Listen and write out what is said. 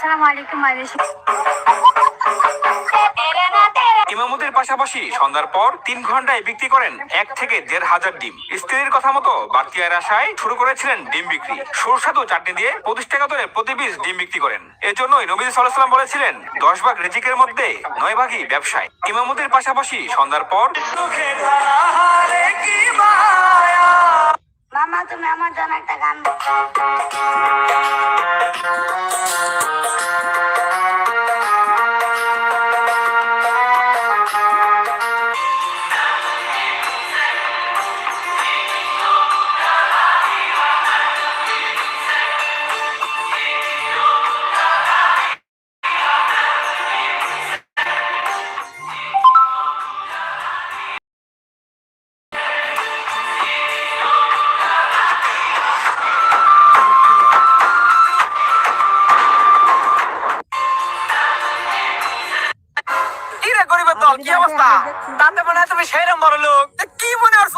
আসসালামু আলাইকুম ইমামতির পাশাপাশি সন্ধ্যার পর তিন ঘন্টায় বিক্রি করেন এক থেকে দেড় হাজার ডিম। স্ত্রীর কথা মতো বাড়তি আয়ের আশায় শুরু করেছিলেন ডিম বিক্রি। সুস্বাদু চাটনি দিয়ে পঁচিশ টাকা ধরে প্রতি পিস ডিম বিক্রি করেন। এজন্যই নবী সাল্লাম বলেছিলেন দশ ভাগ রিজিকের মধ্যে নয় ভাগই ব্যবসায়। ইমামতির পাশাপাশি সন্ধ্যার পর মামা তুমি আমার জন্য একটা গান দল কি অবস্থা? তাতে মনে হয় তুমি সেই বড় লোক। কি মনে করছ?